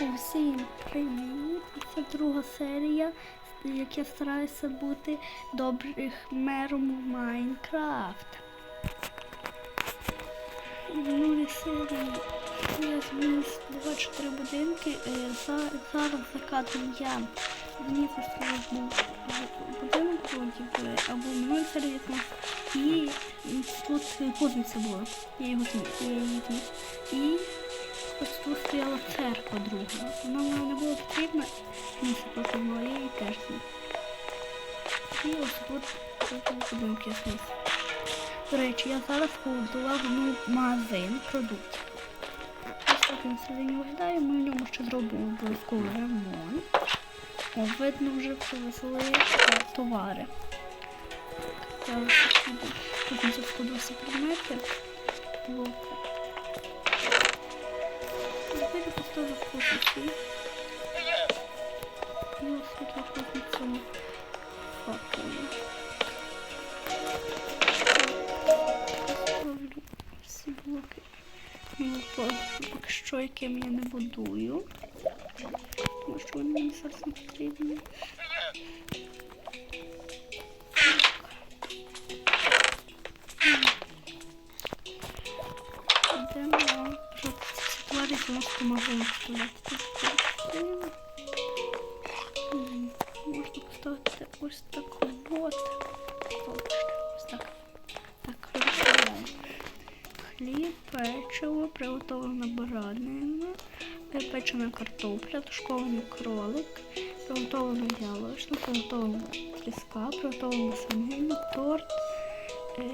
Усім привіт! Це друга серія, як я стараюся бути добрим мером в Майнкрафт. В минулій серії я зніс 24 будинки. е, за- Зараз закатом я зніс свій був будинок би, або в минулій. І тут кузниця була. Я його я. І Ось тут стояла церква друга. Вона мені не була потрібна, місце потрібно, я її теж. І ось тут будинки зніс. До речі, я зараз побудував ну, магазин продуктів. Ось так він сьогодні виглядає, ми в ньому ще зробимо обов'язково ремонт. О, видно вже привезли товари. Я ось тут всі предмети. Блоки. Теперь я поставлю в космосе. И вот сюда космосом факелом. Поставлю всі блоки. Ну, яким я не будую. Тому що вони мені зараз не потрібні. Нас допомогли вставляти. Можна поставити ось таку вот. Ось так. Так, розставляємо. Хліб, печиво, приготовлена баранина, печена картопля, тушкований кролик, приготовлена яловична, приготовлена тріска, приготовлена свинина, торт,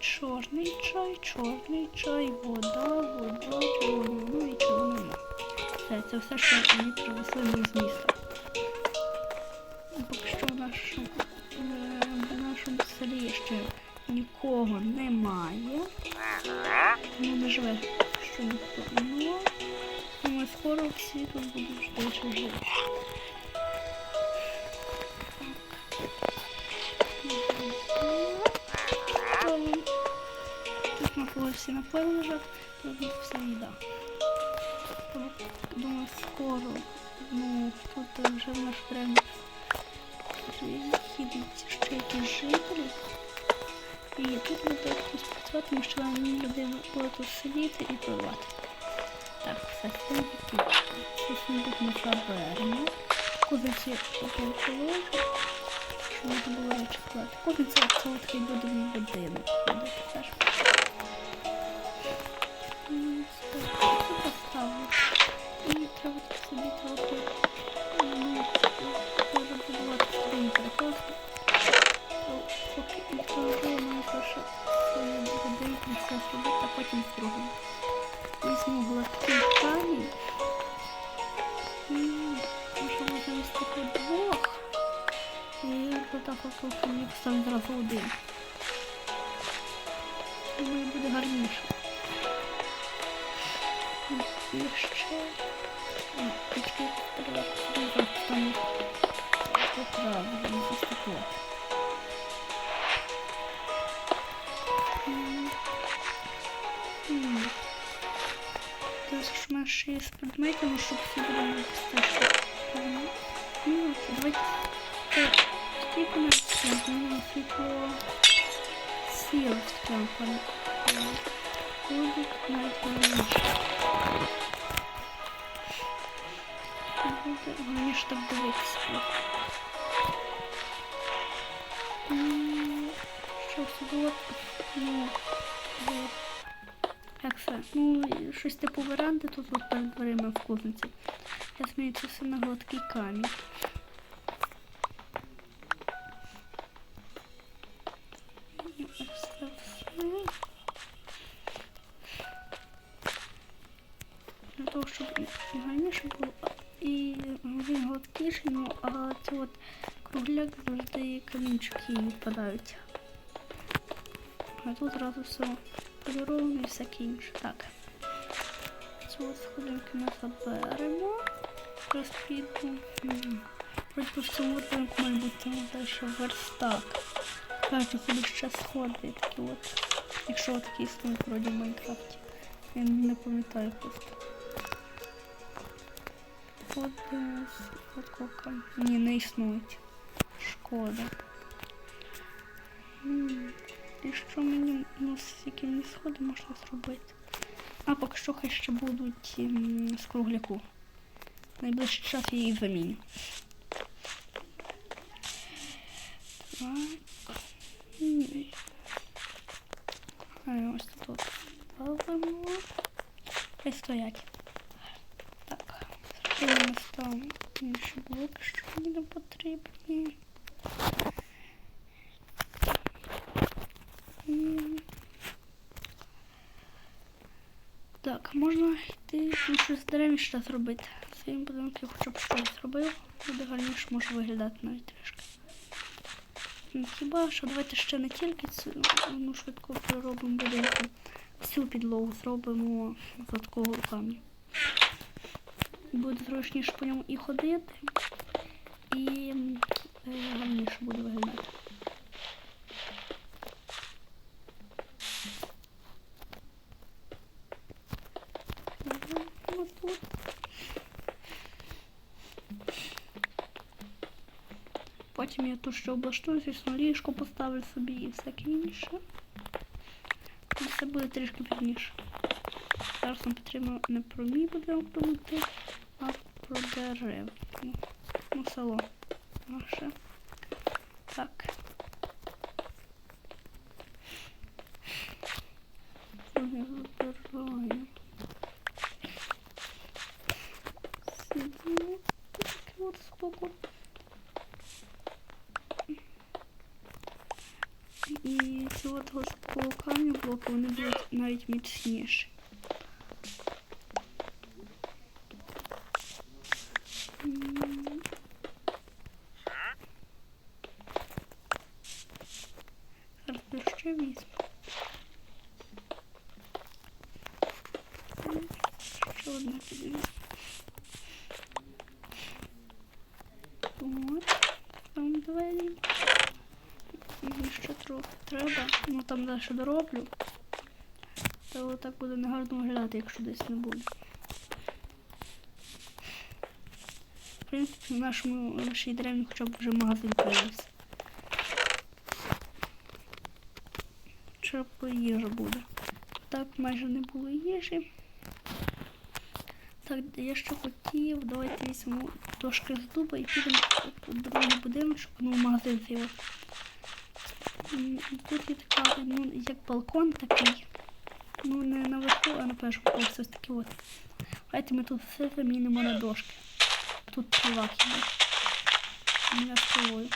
чорний чай, чорний чай, вода, вода, вино і червоне вино. Все, це все, що мені привезли ми з міста. Поки що в нашому, е, в нашому селі ще нікого немає. Ну, не живе, що ніхто. Ну, думаю, скоро всі тут будуть жити Тут полі всі напої лежать, тут вся їда. Думаю, скоро, ну, тут вже наш прям їдуть ще якісь жителі. І тут буде хтось працювати, тому що нам людина буде тут сидіти і пливати. Так, все, це закінчено. Сундук ми заберемо. Кузиці положу, щоб не було речі складати. Кузиця це хай буде в будинок. Буде теж. Зробимо. Візьму гладкий камінь. Можемо завести по двох. І отак от мені сам зразу один. Думаю, буде гарніше. І ще... ще є з предметами, щоб всі були стежки. Ну, давайте. Так, скільки у нас світло? У нас світло сіл прям Ходить навіть раніше. Буде раніше так дивитися. М, Що це було? Ну, е, як? Ну, щось типу веранди тут от перед дверима в кузниці. Я змію це все на гладкий камінь. Для того, щоб гарніше було, і він гладкіший, ну, а це от кругляк завжди камінчики відпадають. А тут зразу все поліровано і всяке інше. Так. Цю сходинки ми заберемо. Зараз піду. по всьому будинку має бути далі верстак. Кажуть, куди ще сходи такі от. Якщо от такі існують вроді в Майнкрафті. Я не пам'ятаю просто. сходи з кока. Ні, не існують. Шкода. М, І що мені ну, з якими сходи можна зробити? А поки що хай ще будуть м, з кругляку. Найближчий час я їх заміню. Так. М. Ось тут ставимо. Хай стоять. Так. Зробимо ставимо інші блоки, що мені не потрібні. М. Ну, щось деревні ще зробити. Своїм я хоча б щось зробив. Буде гарніше може виглядати навіть трішки. Ну, Хіба що давайте ще не тільки цю ну, швидко переробимо будинку. Всю підлогу зробимо з такого камня. Буде зручніше по ньому і ходити, і м, е, гарніше буде виглядати. Ага, ось тут. Потім я тут ще облаштую, звісно, ліжко поставлю собі і всяке інше. І все буде трішки пізніше. Зараз нам потрібно не про мій будинок думати, а про дерева. Ну, село наше. Так. Вони забираємо. Сидимо. Таке от споку. І ці от такого камню блоки вони будуть навіть міцніші. М. Зараз я ще візьму. М, Ще одна тоді. От. Там двері. І ще треба. Ну там далі дороблю. То так буде негарно виглядати, якщо десь не буде. В принципі, в нашому нашій деревні хоча б вже магазин появився. Хоча б їжа буде. Так майже не було їжі. Так, я ще хотів, давайте візьмемо дошки з дуба і підемо у другий будиночок, ну, в магазин з'явився. Тут є така, ну, як балкон такий. Ну, не наверху, а на першому поверсі ось такий от. Давайте ми тут все замінимо на дошки. Тут хіба. У мене столою.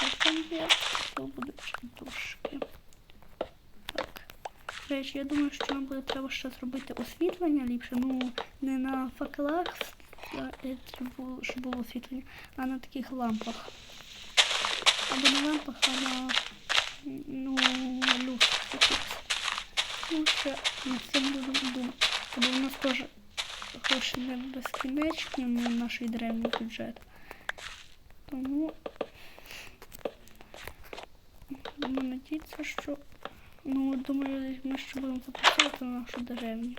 Так там є, то буде дошки. Так. Речі, я думаю, що нам буде треба ще зробити освітлення ліпше. Ну, не на факелах, е, щоб було освітлення, а на таких лампах. Або не лампах, а на ну, люстрах. Ну, ще над цим буду думати. Бо у нас теж гроші не безкінечні на наш древній бюджет. Тому будемо надіятися, що ну, думаю, ми ще будемо записувати на нашу деревню.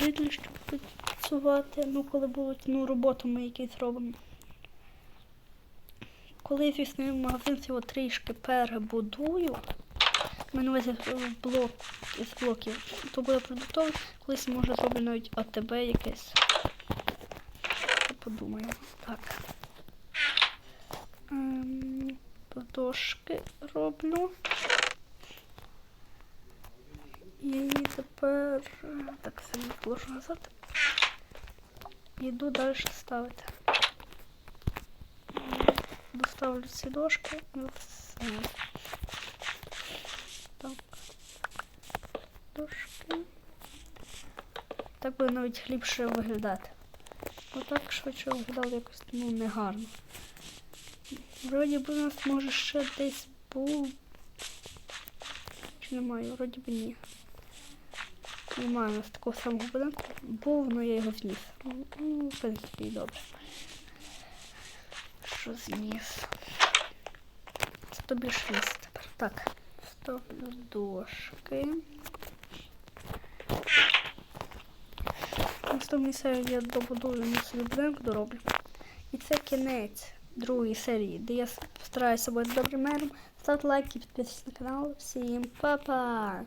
Жителі, що будуть працювати, ну коли будуть ну, роботу ми якісь робимо. Коли, я магазин цього трішки перебудую, мене блок з блоків, то буде продуктовий, колись може зроблю навіть АТБ якесь. Я подумаю. Так. Ем, дошки роблю. І тепер е, так собі положу назад. Йду далі ставити. Доставлю ці дошки. Так. Дошки. Так буде навіть ліпше виглядати. Отак швидше виглядало якось ну, негарно. Вроді би у нас може ще десь був. Чи немає? Вроді би ні. Немає у нас такого самого будинку. Був, але я його зніс. Ну, в принципі, добре. Що зніс? Це то більше тепер. Так, ставлю дошки. наступній серії я добудую собі будинок дороблю. І це кінець другої серії, де я стараюся бути добрим мером. Ставте лайки, підписуйтесь на канал. Всім па-па!